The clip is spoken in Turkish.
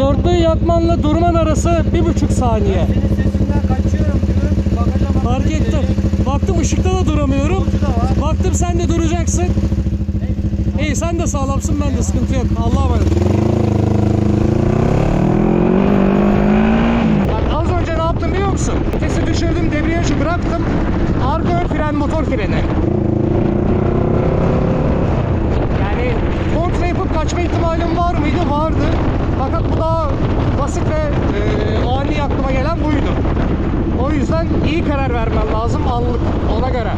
dörtlüğü yakmanla durman arası bir buçuk saniye. Senin sesinden kaçıyorum diyorum. Bagaja. Fark ettim. Baktım ışıkta da duramıyorum. Yolcu da var. Baktım sen de duracaksın. İyi sen de sağlamsın ben de sıkıntı yok. Allah'a emanet. Bak az önce ne yaptım biliyor musun? Vitesi düşürdüm, debriyajı bıraktım. Arka ön fren motor freni. Yani kontra yapıp kaçma ihtimalim var mıydı? Basit ve e, ani aklıma gelen buydu. O yüzden iyi karar vermen lazım anlık ona göre.